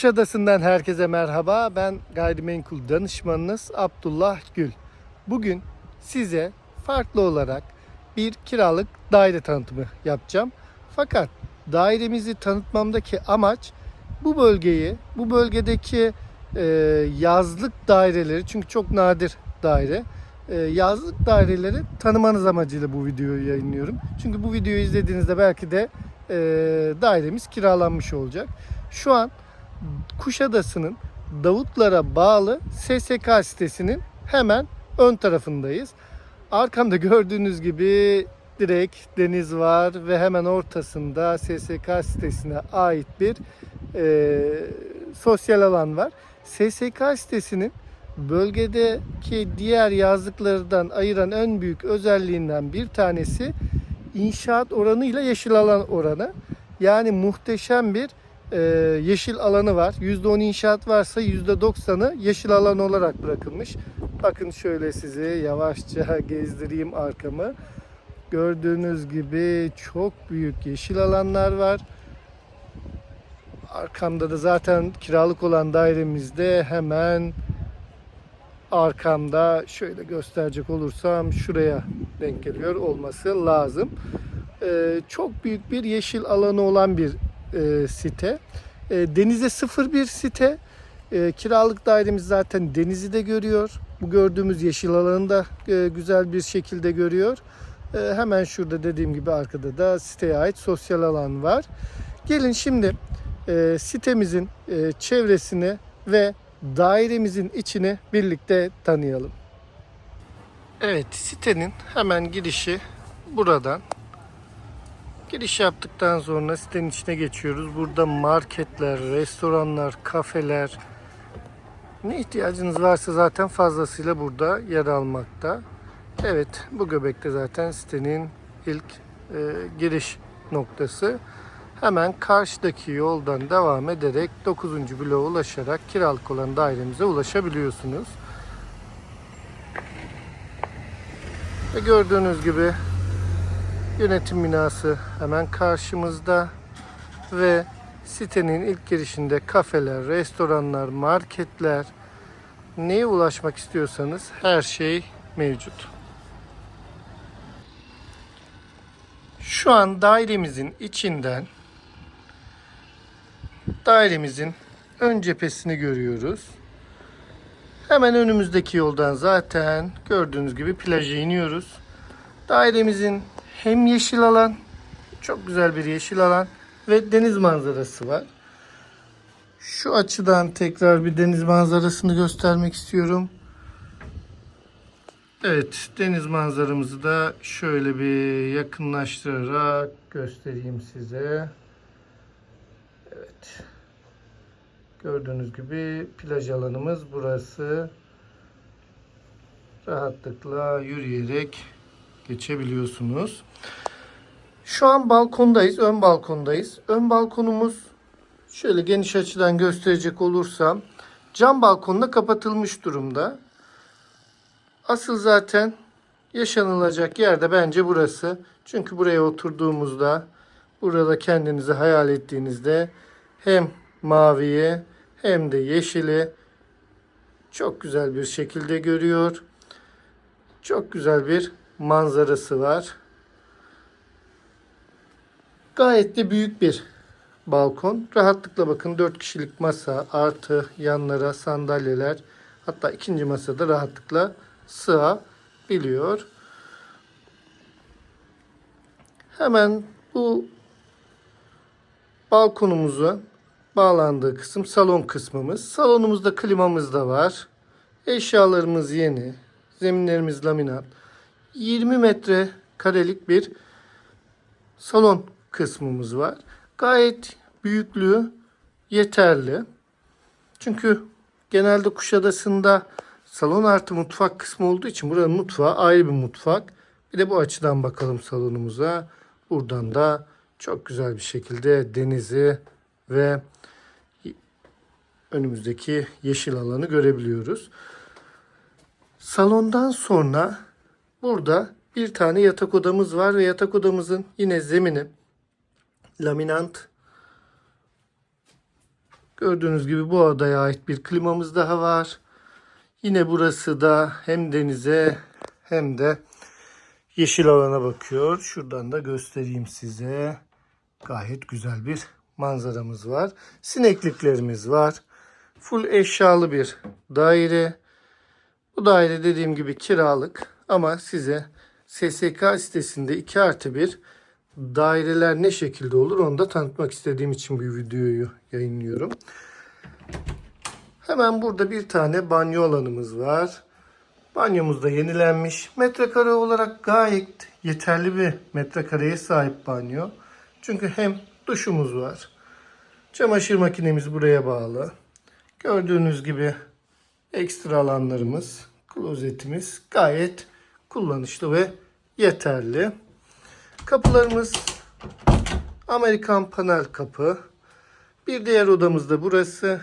Kuşadası'ndan herkese merhaba. Ben gayrimenkul danışmanınız Abdullah Gül. Bugün size farklı olarak bir kiralık daire tanıtımı yapacağım. Fakat dairemizi tanıtmamdaki amaç bu bölgeyi, bu bölgedeki e, yazlık daireleri çünkü çok nadir daire. e, yazlık daireleri tanımanız amacıyla bu videoyu yayınlıyorum. Çünkü bu videoyu izlediğinizde belki de e, dairemiz kiralanmış olacak. Şu an Kuşadası'nın Davutlara bağlı SSK sitesinin hemen ön tarafındayız. Arkamda gördüğünüz gibi direkt deniz var ve hemen ortasında SSK sitesine ait bir e, sosyal alan var. SSK sitesinin bölgedeki diğer yazlıklardan ayıran en büyük özelliğinden bir tanesi inşaat oranıyla yeşil alan oranı. Yani muhteşem bir e, yeşil alanı var. %10 inşaat varsa %90'ı yeşil alan olarak bırakılmış. Bakın şöyle sizi yavaşça gezdireyim arkamı. Gördüğünüz gibi çok büyük yeşil alanlar var. Arkamda da zaten kiralık olan dairemizde hemen arkamda şöyle gösterecek olursam şuraya denk geliyor olması lazım. Ee, çok büyük bir yeşil alanı olan bir e, site. E, denize sıfır bir site. E, kiralık dairemiz zaten denizi de görüyor. Bu gördüğümüz yeşil alanı da e, güzel bir şekilde görüyor. E, hemen şurada dediğim gibi arkada da siteye ait sosyal alan var. Gelin şimdi e, sitemizin e, çevresini ve dairemizin içini birlikte tanıyalım. Evet sitenin hemen girişi buradan. Giriş yaptıktan sonra sitenin içine geçiyoruz. Burada marketler, restoranlar, kafeler ne ihtiyacınız varsa zaten fazlasıyla burada yer almakta. Evet bu göbekte zaten sitenin ilk e, giriş noktası. Hemen karşıdaki yoldan devam ederek 9. bloğa ulaşarak kiralık olan dairemize ulaşabiliyorsunuz. Ve gördüğünüz gibi Yönetim binası hemen karşımızda ve sitenin ilk girişinde kafeler, restoranlar, marketler, neye ulaşmak istiyorsanız her şey mevcut. Şu an dairemizin içinden dairemizin ön cephesini görüyoruz. Hemen önümüzdeki yoldan zaten gördüğünüz gibi plaja iniyoruz. Dairemizin hem yeşil alan, çok güzel bir yeşil alan ve deniz manzarası var. Şu açıdan tekrar bir deniz manzarasını göstermek istiyorum. Evet, deniz manzaramızı da şöyle bir yakınlaştırarak göstereyim size. Evet. Gördüğünüz gibi plaj alanımız burası. Rahatlıkla yürüyerek geçebiliyorsunuz. Şu an balkondayız, ön balkondayız. Ön balkonumuz şöyle geniş açıdan gösterecek olursam cam balkonla kapatılmış durumda. Asıl zaten yaşanılacak yer de bence burası. Çünkü buraya oturduğumuzda burada kendinizi hayal ettiğinizde hem maviyi hem de yeşili çok güzel bir şekilde görüyor. Çok güzel bir manzarası var. Gayet de büyük bir balkon. Rahatlıkla bakın 4 kişilik masa artı yanlara sandalyeler hatta ikinci masada rahatlıkla sığabiliyor. Hemen bu balkonumuzu bağlandığı kısım salon kısmımız. Salonumuzda klimamız da var. Eşyalarımız yeni. Zeminlerimiz laminat. 20 metre karelik bir salon kısmımız var. Gayet büyüklüğü yeterli. Çünkü genelde Kuşadası'nda salon artı mutfak kısmı olduğu için buranın mutfağı ayrı bir mutfak. Bir de bu açıdan bakalım salonumuza. Buradan da çok güzel bir şekilde denizi ve önümüzdeki yeşil alanı görebiliyoruz. Salondan sonra burada bir tane yatak odamız var ve yatak odamızın yine zemini laminant Gördüğünüz gibi bu adaya ait bir klimamız daha var. Yine burası da hem denize hem de yeşil alana bakıyor. Şuradan da göstereyim size. Gayet güzel bir manzaramız var. Sinekliklerimiz var. Full eşyalı bir daire. Bu daire dediğim gibi kiralık ama size SSK sitesinde 2 artı 1 daireler ne şekilde olur onu da tanıtmak istediğim için bu videoyu yayınlıyorum. Hemen burada bir tane banyo alanımız var. Banyomuz da yenilenmiş. Metrekare olarak gayet yeterli bir metrekareye sahip banyo. Çünkü hem duşumuz var. Çamaşır makinemiz buraya bağlı. Gördüğünüz gibi ekstra alanlarımız, klozetimiz gayet kullanışlı ve yeterli. Kapılarımız Amerikan panel kapı. Bir diğer odamız da burası.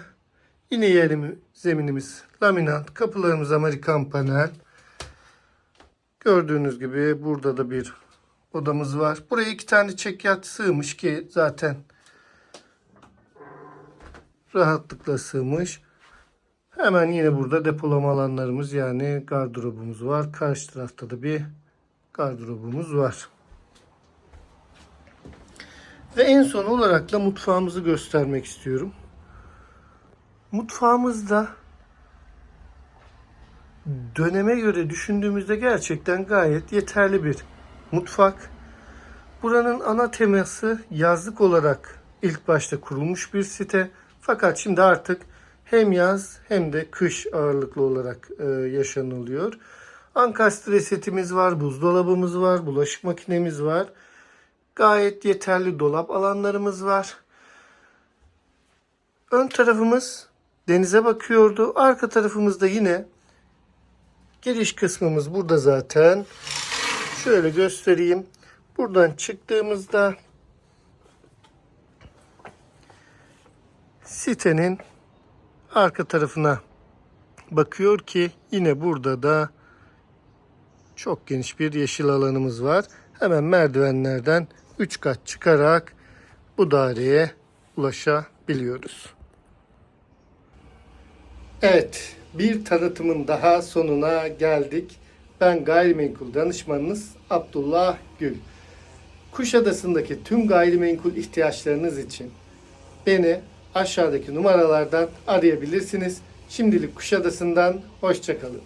Yine yerimi, zeminimiz laminat. Kapılarımız Amerikan panel. Gördüğünüz gibi burada da bir odamız var. Buraya iki tane çekyat sığmış ki zaten rahatlıkla sığmış. Hemen yine burada depolama alanlarımız yani gardırobumuz var. Karşı tarafta da bir gardırobumuz var. Ve en son olarak da mutfağımızı göstermek istiyorum. Mutfağımızda döneme göre düşündüğümüzde gerçekten gayet yeterli bir mutfak. Buranın ana teması yazlık olarak ilk başta kurulmuş bir site. Fakat şimdi artık hem yaz hem de kış ağırlıklı olarak e, yaşanılıyor. Ankastre setimiz var, buzdolabımız var, bulaşık makinemiz var. Gayet yeterli dolap alanlarımız var. Ön tarafımız denize bakıyordu. Arka tarafımızda yine giriş kısmımız burada zaten. Şöyle göstereyim. Buradan çıktığımızda sitenin arka tarafına bakıyor ki yine burada da çok geniş bir yeşil alanımız var. Hemen merdivenlerden 3 kat çıkarak bu daireye ulaşabiliyoruz. Evet, bir tanıtımın daha sonuna geldik. Ben gayrimenkul danışmanınız Abdullah Gül. Kuşadası'ndaki tüm gayrimenkul ihtiyaçlarınız için beni aşağıdaki numaralardan arayabilirsiniz. Şimdilik Kuşadası'ndan hoşçakalın.